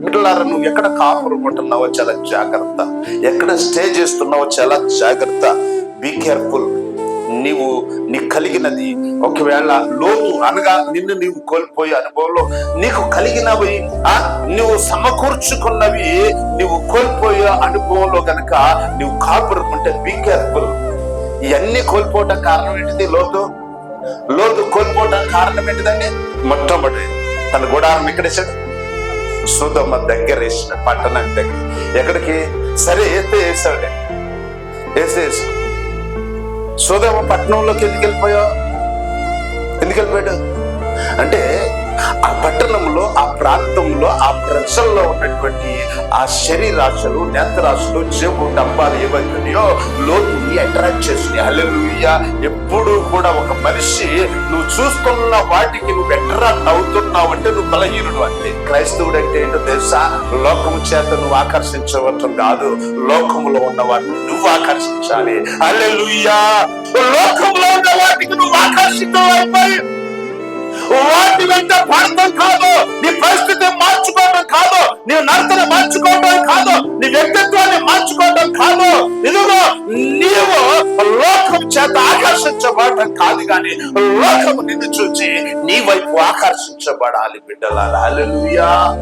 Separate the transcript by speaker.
Speaker 1: బిడ్డలారా నువ్వు ఎక్కడ కాపురం ఉంటున్నావో చాలా జాగ్రత్త. ఎక్కడ స్టే చేస్తున్నావో చాలా జాగ్రత్త. బీ కేర్ఫుల్ నీవు నీ కలిగినది ఒకవేళ లోతు అనగా నిన్ను నీవు కోల్పోయే అనుభవంలో నీకు కలిగినవి ఆ నువ్వు సమకూర్చుకున్నవి నువ్వు కోల్పోయే అనుభవంలో గనక నువ్వు కాపురం ఉంటే బీ కేర్ఫుల్ ఇవన్నీ కోల్పోవటం కారణం ఏంటిది లోతు? లోతు కోల్పోవటం కారణం ఏంటిదండి? మొట్టమొదటి తన గుడారం ఎక్కడేసాడు సుధమ్మ దగ్గర వేసిన పట్టణం దగ్గర. ఎక్కడికి? సరే ఎత్తే వేసాడే వేస్తే సుధమ్మ పట్టణంలోకి ఎందుకు వెళ్ళిపోయావు? ఎందుకు వెళ్ళిపోయాడు? అంటే పట్టణంలో ఆ ప్రాంతంలో ఆ ప్రజల్లో ఉన్నటువంటి ఆ శరీరాశలు నేత్రాశలు చెవు డబ్బాలు ఏవైతున్నాయో లోతుని అట్రాక్ట్ చేసినాయి హల్లెలూయా ఎప్పుడు కూడా ఒక మనిషి నువ్వు చూస్తున్న వాటికి నువ్వు అట్రాక్ట్ అవుతున్నావు అంటే నువ్వు బలహీనుడు అంటే. క్రైస్తవుడు అంటే ఏంటో తెలుసా? లోకము చేత నువ్వు ఆకర్షించవటం కాదు. లోకములో ఉన్న వాటిని నువ్వు ఆకర్షించాలి. హల్లెలూయా లోకంలో ఉన్న వాటికి నువ్వు ఆకర్షితమైపోయి వాటి వెంట పడతాం నీ నడతను మార్చుకోవడం కాదు నీ వ్యక్తిత్వాన్ని మార్చుకోవడం కాదు. ఇదిగో నీవు లోకం చేత ఆకర్షించబడటం కాదు కానీ లోకము నిన్ను చూచి నీ వైపు ఆకర్షించబడాలి బిడ్డలారా.